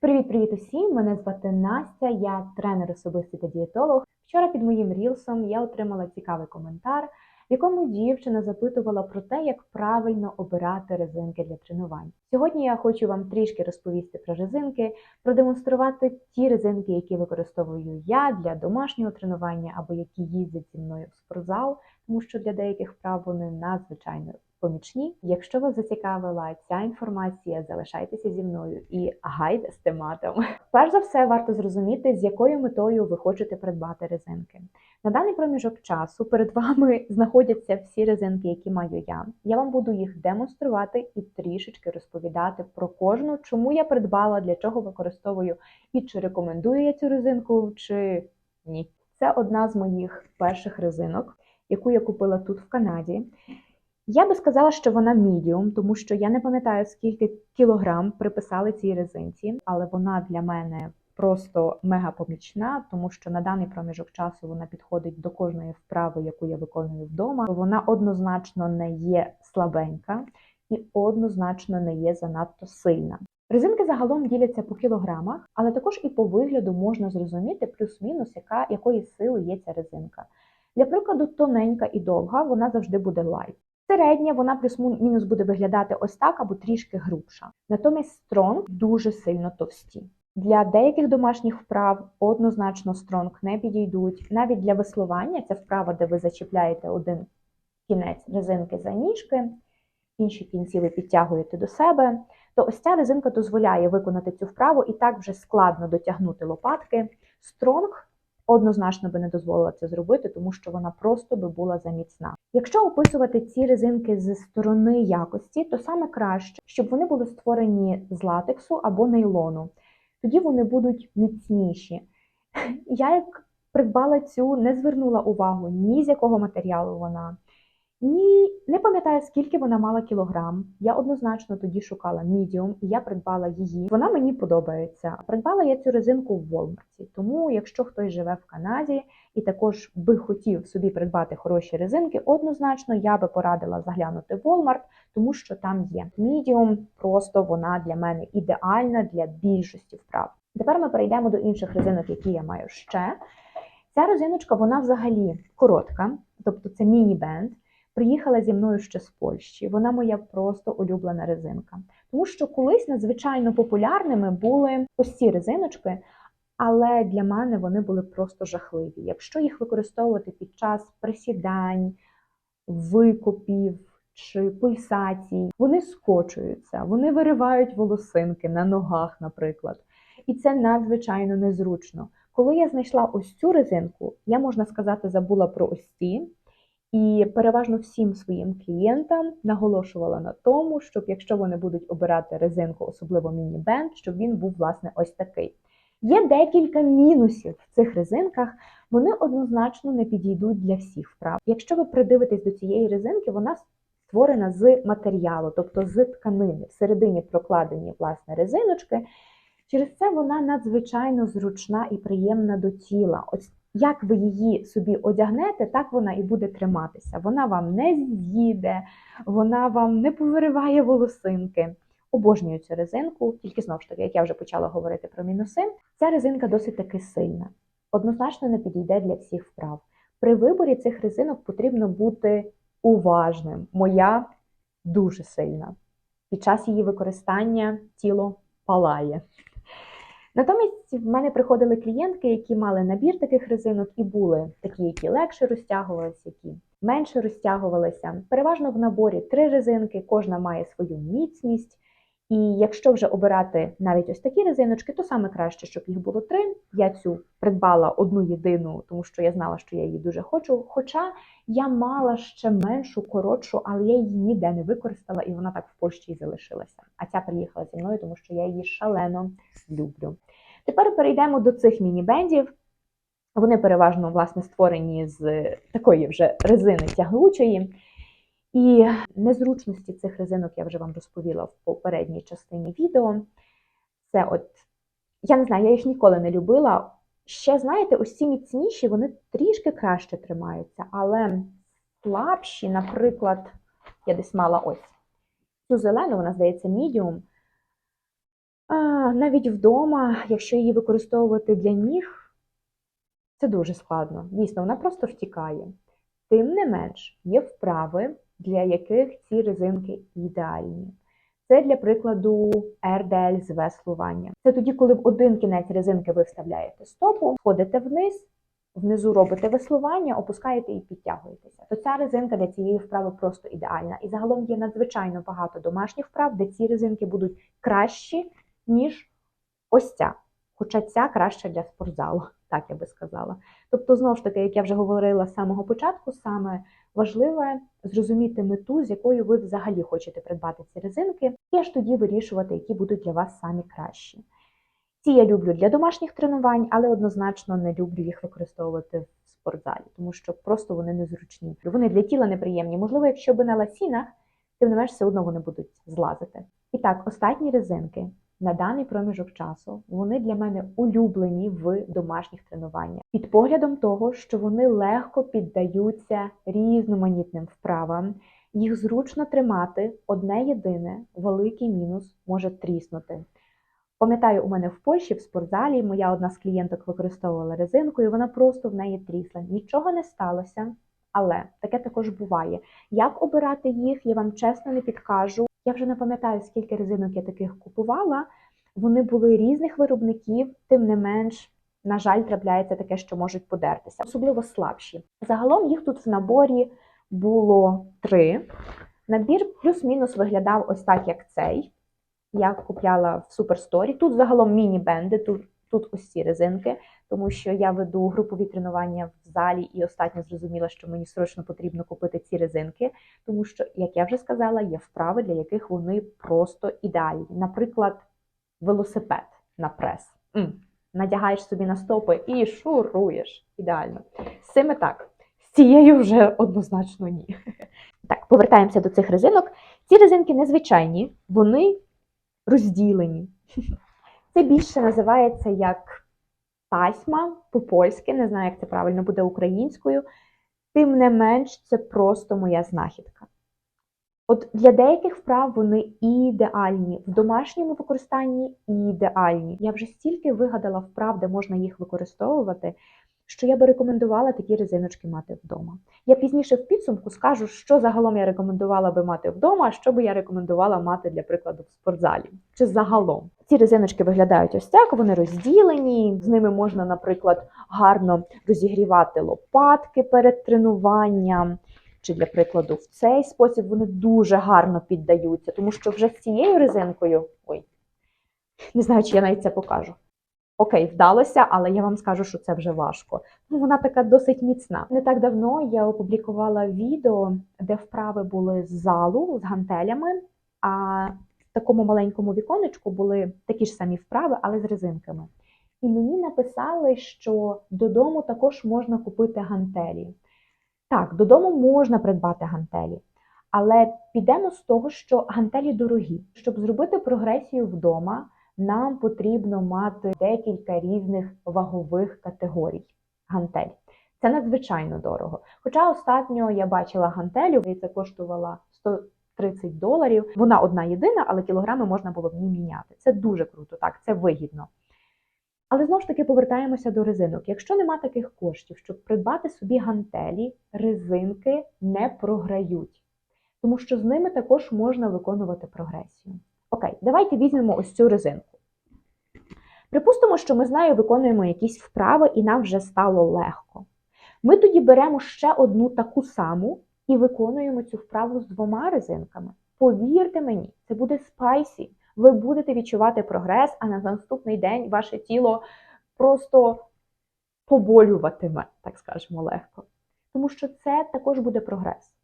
Привіт-привіт усім! Мене звати Настя, я тренер особистий та дієтолог. Вчора під моїм рілсом я отримала цікавий коментар, в якому дівчина запитувала про те, як правильно обирати резинки для тренувань. Сьогодні я хочу вам трішки розповісти про резинки, продемонструвати ті резинки, які використовую я для домашнього тренування або які їздять зі мною в спортзал, тому що для деяких вправ вони надзвичайно помічні. Якщо вас зацікавила ця інформація, залишайтеся зі мною і гайд з тематом. Перш за все, варто зрозуміти, з якою метою ви хочете придбати резинки. На даний проміжок часу перед вами знаходяться всі резинки, які маю я. Я вам буду їх демонструвати і трішечки розповідати про кожну, чому я придбала, для чого використовую і чи рекомендую я цю резинку, чи ні. Це одна з моїх перших резинок, яку я купила тут в Канаді. Я би сказала, що вона мідіум, тому що я не пам'ятаю, скільки кілограм приписали цій резинці, але вона для мене просто мега помічна, тому що на даний проміжок часу вона підходить до кожної вправи, яку я виконую вдома. Вона однозначно не є слабенька і однозначно не є занадто сильна. Резинки загалом діляться по кілограмах, але також і по вигляду можна зрозуміти плюс-мінус, яка якої сили є ця резинка. Для прикладу, тоненька і довга, вона завжди буде лайт. Середня вона плюс-мінус буде виглядати ось так або трішки грубша. Натомість стронг дуже сильно товсті. Для деяких домашніх вправ однозначно стронг не підійдуть. Навіть для веслування ця вправа, де ви зачіпляєте один кінець резинки за ніжки, інші кінці ви підтягуєте до себе, то ось ця резинка дозволяє виконати цю вправу і так вже складно дотягнути лопатки. Стронг однозначно би не дозволила це зробити, тому що вона просто би була заміцна. Якщо описувати ці резинки з сторони якості, то саме краще, щоб вони були створені з латексу або нейлону. Тоді вони будуть міцніші. Я як придбала цю, не звернула увагу ні з якого матеріалу вона. Ні, не пам'ятаю, скільки вона мала кілограм. Я однозначно тоді шукала мідіум, і я придбала її. Вона мені подобається. Придбала я цю резинку в Волмарті. Тому, якщо хтось живе в Канаді і також би хотів собі придбати хороші резинки, однозначно я би порадила заглянути в Walmart, тому що там є мідіум. Просто вона для мене ідеальна для більшості вправ. Тепер ми перейдемо до інших резинок, які я маю ще. Ця резиночка, вона взагалі коротка, тобто це міні-бенд. Приїхала зі мною ще з Польщі. Вона моя просто улюблена резинка. Тому що колись надзвичайно популярними були ось ці резиночки, але для мене вони були просто жахливі. Якщо їх використовувати під час присідань, викопів чи пульсацій, вони скочуються, вони виривають волосинки на ногах, наприклад. І це надзвичайно незручно. Коли я знайшла ось цю резинку, я можна сказати, забула про ось ці. І переважно всім своїм клієнтам наголошувала на тому, щоб якщо вони будуть обирати резинку, особливо міні-бенд, щоб він був власне ось такий. Є декілька мінусів в цих резинках, вони однозначно не підійдуть для всіх вправ. Якщо ви придивитесь до цієї резинки, вона створена з матеріалу, тобто з тканини. Всередині прокладені власне резиночки. Через це вона надзвичайно зручна і приємна до тіла. Ось як ви її собі одягнете, так вона і буде триматися. Вона вам не з'їде, вона вам не повириває волосинки. Обожнюю цю резинку, тільки знову ж таки, як я вже почала говорити про мінуси, ця резинка досить таки сильна. Однозначно не підійде для всіх вправ. При виборі цих резинок потрібно бути уважним. Моя дуже сильна. Під час її використання тіло палає. Натомість в мене приходили клієнтки, які мали набір таких резинок, і були такі, які легше розтягувалися, які менше розтягувалися. Переважно в наборі три резинки, кожна має свою міцність. І якщо вже обирати навіть ось такі резиночки, то саме краще, щоб їх було три. Я цю придбала одну єдину, тому що я знала, що я її дуже хочу. Хоча я мала ще меншу, коротшу, але я її ніде не використала, і вона так в Польщі і залишилася. А ця приїхала зі мною, тому що я її шалено люблю. Тепер перейдемо до цих міні-бендів. Вони переважно власне створені з такої вже резини тягучої. І незручності цих резинок я вже вам розповіла в попередній частині відео. Це от, я не знаю, я їх ніколи не любила. Ще, знаєте, ось ці міцніші, вони трішки краще тримаються, але слабші, наприклад, я десь мала ось цю зелену, вона здається, мідіум. навіть вдома, якщо її використовувати для ніг, це дуже складно. Дійсно, вона просто втікає. Тим не менш, є вправи, для яких ці резинки ідеальні. Це для прикладу RDL з веслування. Це тоді, коли в один кінець резинки ви вставляєте стопу, входите вниз, внизу робите веслування, опускаєте і підтягуєтеся. То ця резинка для цієї вправи просто ідеальна. І загалом є надзвичайно багато домашніх вправ, де ці резинки будуть кращі, ніж ось ця. Хоча ця краща для спортзалу, так я би сказала. Тобто, знову ж таки, як я вже говорила з самого початку, саме важливе зрозуміти мету, з якою ви взагалі хочете придбати ці резинки, і аж тоді вирішувати, які будуть для вас самі кращі. Ці я люблю для домашніх тренувань, але однозначно не люблю їх використовувати в спортзалі, тому що просто вони незручні. Вони для тіла неприємні. Можливо, якщо би на ласінах, тим не менш все одно вони будуть злазити. І так, останні резинки на даний проміжок часу вони для мене улюблені в домашніх тренуваннях під поглядом того, що вони легко піддаються різноманітним вправам. Їх зручно тримати одне єдине великий мінус може тріснути. Пам'ятаю, у мене в Польщі в спортзалі моя одна з клієнток використовувала резинку, і вона просто в неї трісла. Нічого не сталося, але таке також буває. Як обирати їх, я вам чесно не підкажу. Я вже не пам'ятаю, скільки резинок я таких купувала. Вони були різних виробників, тим не менш, на жаль, трапляється таке, що можуть подертися, особливо слабші. Загалом їх тут в наборі було три. Набір плюс-мінус виглядав ось так, як цей. Я купляла в Суперсторі. Тут загалом міні-бенди, тут, тут ось ці резинки, тому що я веду групові тренування в залі і остатньо зрозуміла, що мені срочно потрібно купити ці резинки, тому що, як я вже сказала, є вправи, для яких вони просто ідеальні. Наприклад, велосипед на прес. М. Надягаєш собі на стопи і шуруєш. Ідеально. З цими так. З цією вже однозначно ні. Так, повертаємося до цих резинок. Ці резинки незвичайні, вони розділені. Це більше називається як тасьма по-польськи, не знаю, як це правильно буде українською. Тим не менш, це просто моя знахідка. От для деяких вправ вони ідеальні, в домашньому використанні ідеальні. Я вже стільки вигадала вправ, де можна їх використовувати, що я би рекомендувала такі резиночки мати вдома. Я пізніше в підсумку скажу, що загалом я рекомендувала би мати вдома, а що би я рекомендувала мати для прикладу в спортзалі. Чи загалом ці резиночки виглядають ось так, вони розділені. З ними можна, наприклад, гарно розігрівати лопатки перед тренуванням. Чи для прикладу в цей спосіб вони дуже гарно піддаються, тому що вже з цією резинкою, ой, не знаю, чи я навіть це покажу. Окей, вдалося, але я вам скажу, що це вже важко. Ну, вона така досить міцна. Не так давно я опублікувала відео, де вправи були з залу з гантелями, а в такому маленькому віконечку були такі ж самі вправи, але з резинками. І мені написали, що додому також можна купити гантелі. Так, додому можна придбати гантелі, але підемо з того, що гантелі дорогі. Щоб зробити прогресію вдома, нам потрібно мати декілька різних вагових категорій гантель. Це надзвичайно дорого. Хоча останньо я бачила гантелю, і це коштувала 130 доларів. Вона одна єдина, але кілограми можна було в ній міняти. Це дуже круто, так, це вигідно. Але знову ж таки повертаємося до резинок. Якщо нема таких коштів, щоб придбати собі гантелі, резинки не програють, тому що з ними також можна виконувати прогресію. Окей, давайте візьмемо ось цю резинку. Припустимо, що ми з нею виконуємо якісь вправи, і нам вже стало легко. Ми тоді беремо ще одну таку саму і виконуємо цю вправу з двома резинками. Повірте мені, це буде спайсі. Ви будете відчувати прогрес, а на наступний день ваше тіло просто поболюватиме, так скажемо легко. Тому що це також буде прогрес.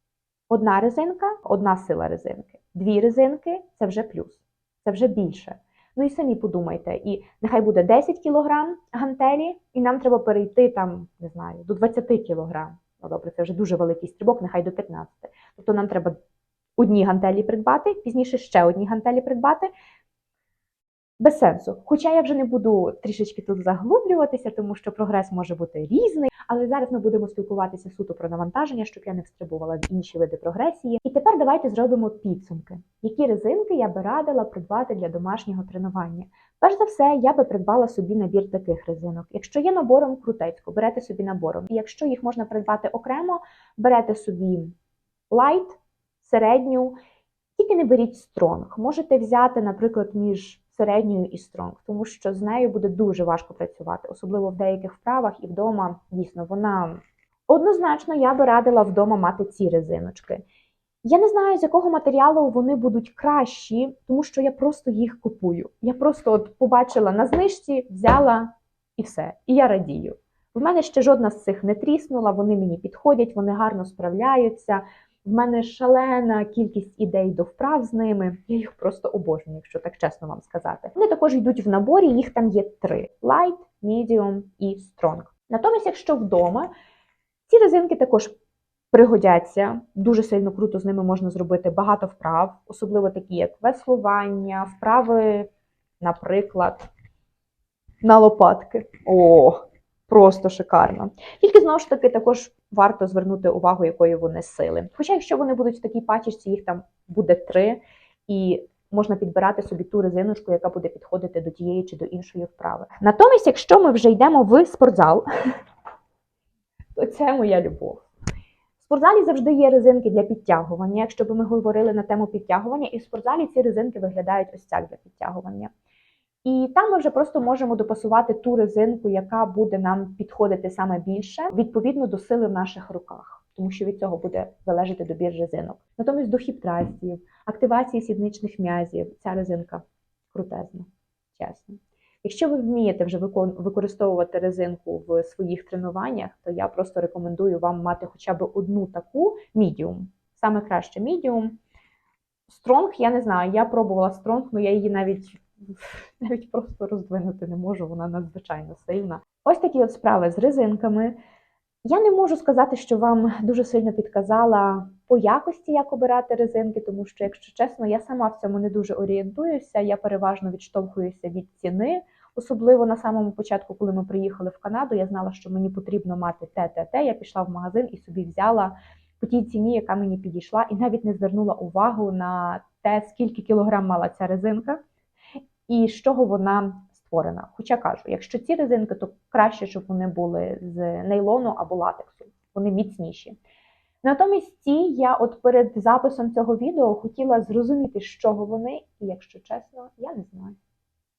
Одна резинка одна сила резинки. Дві резинки це вже плюс, це вже більше. Ну і самі подумайте, і нехай буде 10 кг гантелі, і нам треба перейти там, не знаю, до 20 кг. Ну добре, це вже дуже великий стрибок, нехай до 15. Тобто нам треба одні гантелі придбати, пізніше ще одні гантелі придбати. Без сенсу. Хоча я вже не буду трішечки тут заглублюватися, тому що прогрес може бути різний. Але зараз ми будемо спілкуватися суто про навантаження, щоб я не встрибувала в інші види прогресії. І тепер давайте зробимо підсумки, які резинки я би радила придбати для домашнього тренування. Перш за все, я би придбала собі набір таких резинок. Якщо є набором крутецько, берете собі набором. І якщо їх можна придбати окремо, берете собі лайт, середню, тільки не беріть стронг. Можете взяти, наприклад, між середньою і стронг, тому що з нею буде дуже важко працювати, особливо в деяких вправах і вдома. Дійсно, вона однозначно я би радила вдома мати ці резиночки. Я не знаю, з якого матеріалу вони будуть кращі, тому що я просто їх купую. Я просто от побачила на знижці, взяла і все. І я радію. В мене ще жодна з цих не тріснула, вони мені підходять, вони гарно справляються. В мене шалена кількість ідей до вправ з ними. Я їх просто обожнюю, якщо так чесно вам сказати. Вони також йдуть в наборі, їх там є три: Light, Medium і Strong. Натомість, якщо вдома, ці резинки також пригодяться. Дуже сильно круто з ними можна зробити багато вправ, особливо такі, як веслування, вправи, наприклад, на лопатки. О, просто шикарно. Тільки знову ж таки також варто звернути увагу, якої вони сили. Хоча, якщо вони будуть в такій пачечці, їх там буде три, і можна підбирати собі ту резиночку, яка буде підходити до тієї чи до іншої вправи. Натомість, якщо ми вже йдемо в спортзал, то це моя любов. В спортзалі завжди є резинки для підтягування. Якщо б ми говорили на тему підтягування, і в спортзалі ці резинки виглядають ось так для підтягування. І там ми вже просто можемо допасувати ту резинку, яка буде нам підходити саме більше, відповідно до сили в наших руках, тому що від цього буде залежати добір резинок. Натомість до хіптрастів, активації сідничних м'язів, ця резинка крутезна, чесно. Якщо ви вмієте вже використовувати резинку в своїх тренуваннях, то я просто рекомендую вам мати хоча б одну таку мідіум. Саме краще мідіум. Стронг, я не знаю, я пробувала стронг, але я її навіть, навіть просто роздвинути не можу, вона надзвичайно сильна. Ось такі от справи з резинками. Я не можу сказати, що вам дуже сильно підказала по якості, як обирати резинки, тому що, якщо чесно, я сама в цьому не дуже орієнтуюся. Я переважно відштовхуюся від ціни. Особливо на самому початку, коли ми приїхали в Канаду, я знала, що мені потрібно мати те, те, те. Я пішла в магазин і собі взяла по тій ціні, яка мені підійшла, і навіть не звернула увагу на те, скільки кілограм мала ця резинка і з чого вона створена. Хоча кажу, якщо ці резинки, то краще, щоб вони були з нейлону або латексу, вони міцніші. Натомість ці я от перед записом цього відео хотіла зрозуміти, з чого вони, і якщо чесно, я не знаю.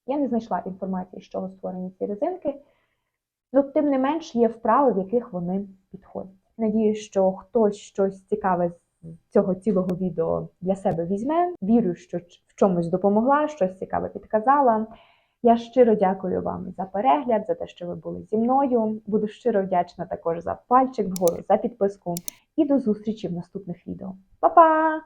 Я не знайшла інформації, з чого створені ці резинки. Ну, тим не менш, є вправи, в яких вони підходять. Надію, що хтось щось цікаве цього цілого відео для себе візьме. Вірю, що в чомусь допомогла, щось цікаве підказала. Я щиро дякую вам за перегляд, за те, що ви були зі мною. Буду щиро вдячна також за пальчик вгору, за підписку. І до зустрічі в наступних відео. Па-па!